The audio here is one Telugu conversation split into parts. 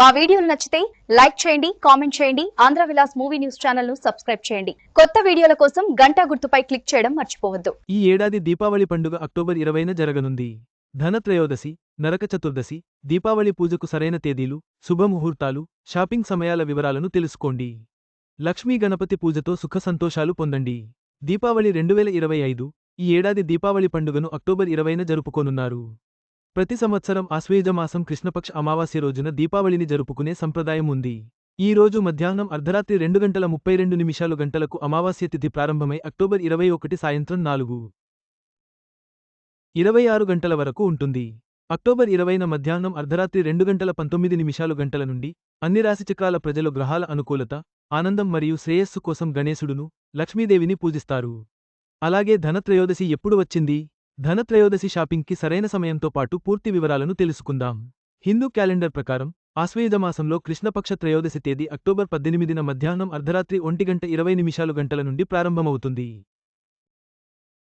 మా వీడియోలు నచ్చితే లైక్ చేయండి కామెంట్ చేయండి ఆంధ్ర విలాస్ మూవీ న్యూస్ ఛానల్ను సబ్స్క్రైబ్ చేయండి. కొత్త వీడియోల కోసం గంట గుర్తుపై క్లిక్ చేయడం మర్చిపోవద్దు. ఈ ఏడాది దీపావళి పండుగ అక్టోబర్ ఇరవైన జరగనుంది. ధనత్రయోదశి నరక చతుర్దశి దీపావళి పూజకు సరైన తేదీలు శుభముహూర్తాలు షాపింగ్ సమయాల వివరాలను తెలుసుకోండి. లక్ష్మీ గణపతి పూజతో సుఖ సంతోషాలు పొందండి. దీపావళి రెండు వేల ఇరవై ఐదు ఈ ఏడాది దీపావళి పండుగను అక్టోబర్ ఇరవైన జరుపుకోనున్నారు. ప్రతి సంవత్సరం ఆశ్వేజమాసం కృష్ణపక్ష అమావాస్య రోజున దీపావళిని జరుపుకునే సంప్రదాయం ఉంది. ఈ రోజు మధ్యాహ్నం అర్ధరాత్రి రెండు గంటల ముప్పై రెండు నిమిషాలు గంటలకు అమావాస్య తిథి ప్రారంభమై అక్టోబర్ ఇరవై ఒకటి సాయంత్రం నాలుగు. ఇరవై ఆరు గంటల వరకు ఉంటుంది. అక్టోబర్ ఇరవైన మధ్యాహ్నం అర్ధరాత్రి రెండు గంటల పంతొమ్మిది నిమిషాలు గంటల నుండి అన్ని రాశిచక్రాల ప్రజలు గ్రహాల అనుకూలత ఆనందం మరియు శ్రేయస్సు కోసం గణేశుడును లక్ష్మీదేవిని పూజిస్తారు. అలాగే ధనత్రయోదశి ఎప్పుడు వచ్చింది? ధనత్రయోదశి షాపింగ్కి సరైన సమయంతో పాటు పూర్తి వివరాలను తెలుసుకుందాం. హిందూ క్యాలెండర్ ప్రకారం ఆశ్వేయుధమాసంలో కృష్ణపక్ష త్రయోదశి తేదీ అక్టోబర్ పద్దెనిమిదిన మధ్యాహ్నం అర్ధరాత్రి ఒంటి గంట ఇరవై నిమిషాలు గంటల నుండి ప్రారంభమవుతుంది.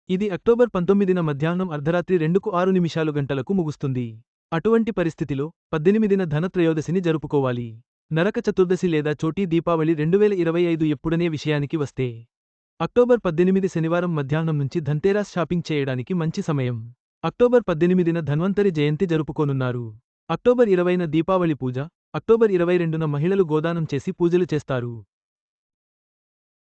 ఇది అక్టోబర్ పంతొమ్మిదిన మధ్యాహ్నం అర్ధరాత్రి రెండుకు ఆరు నిమిషాలు గంటలకు ముగుస్తుంది. అటువంటి పరిస్థితిలో పద్దెనిమిదిన ధనత్రయోదశిని జరుపుకోవాలి. నరక చతుర్దశి లేదా చోటీ దీపావళి రెండువేల ఇరవై ఐదు ఎప్పుడనే విషయానికి వస్తే అక్టోబర్ పద్దెనిమిది శనివారం మధ్యాహ్నం నుంచి ధన్తేరాస్ షాపింగ్ చేయడానికి మంచి సమయం. అక్టోబర్ పద్దెనిమిదిన ధన్వంతరి జయంతి జరుపుకోనున్నారు. అక్టోబర్ ఇరవైన దీపావళి పూజ అక్టోబర్ ఇరవై రెండున మహిళలు గోదానం చేసి పూజలు చేస్తారు.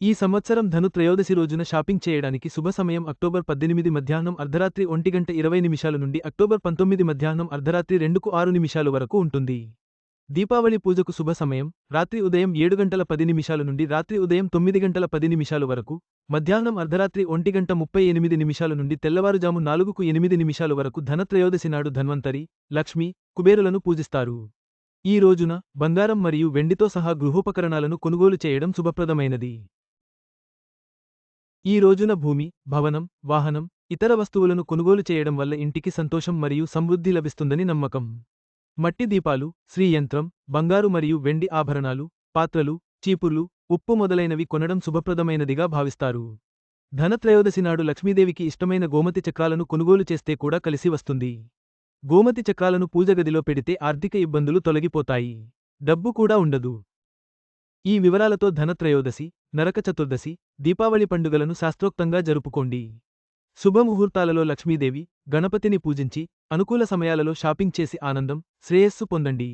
ఈ సంవత్సరం ధను త్రయోదశి రోజున షాపింగ్ చేయడానికి శుభ సమయం అక్టోబర్ పద్దెనిమిది మధ్యాహ్నం అర్ధరాత్రి ఒంటి గంట ఇరవై నిమిషాల నుండి అక్టోబర్ పంతొమ్మిది మధ్యాహ్నం అర్ధరాత్రి రెండుకు ఆరు నిమిషాలు వరకు ఉంటుంది. దీపావళి పూజకు శుభ సమయం. రాత్రి ఉదయం ఏడు గంటల పది నిమిషాల నుండి రాత్రి ఉదయం తొమ్మిది గంటల పది నిమిషాలు వరకు మధ్యాహ్నం అర్ధరాత్రి ఒంటి గంట ముప్పై ఎనిమిది నిమిషాల నుండి తెల్లవారుజాము నాలుగుకు ఎనిమిది నిమిషాలు వరకు ధనత్రయోదశి నాడు ధన్వంతరి లక్ష్మి కుబేరులను పూజిస్తారు. ఈ రోజున బంగారం మరియు వెండితో సహా గృహోపకరణాలను కొనుగోలు చేయడం శుభప్రదమైనది. ఈ రోజున భూమి భవనం వాహనం ఇతర వస్తువులను కొనుగోలు చేయడం వల్ల ఇంటికి సంతోషం మరియు సమృద్ధి లభిస్తుందని నమ్మకం. మట్టి దీపాలు శ్రీయంత్రం బంగారు మరియు వెండి ఆభరణాలు పాత్రలు చీపుర్లు ఉప్పు మొదలైనవి కొనడం శుభప్రదమైనదిగా భావిస్తారు. ధనత్రయోదశి నాడు లక్ష్మీదేవికి ఇష్టమైన గోమతి చక్రాలను కొనుగోలు చేస్తే కూడా కలిసి వస్తుంది. గోమతి చక్రాలను పూజగదిలో పెడితే ఆర్థిక ఇబ్బందులు తొలగిపోతాయి. డబ్బు కూడా ఉండదు. ఈ వివరాలతో ధనత్రయోదశి నరక చతుర్దశి దీపావళి పండుగలను శాస్త్రోక్తంగా జరుపుకోండి. శుభముహూర్తాలలో లక్ష్మీదేవి గణపతిని పూజించి అనుకూల సమయాలలో షాపింగ్ చేసి ఆనందం శ్రేయస్సు పొందండి.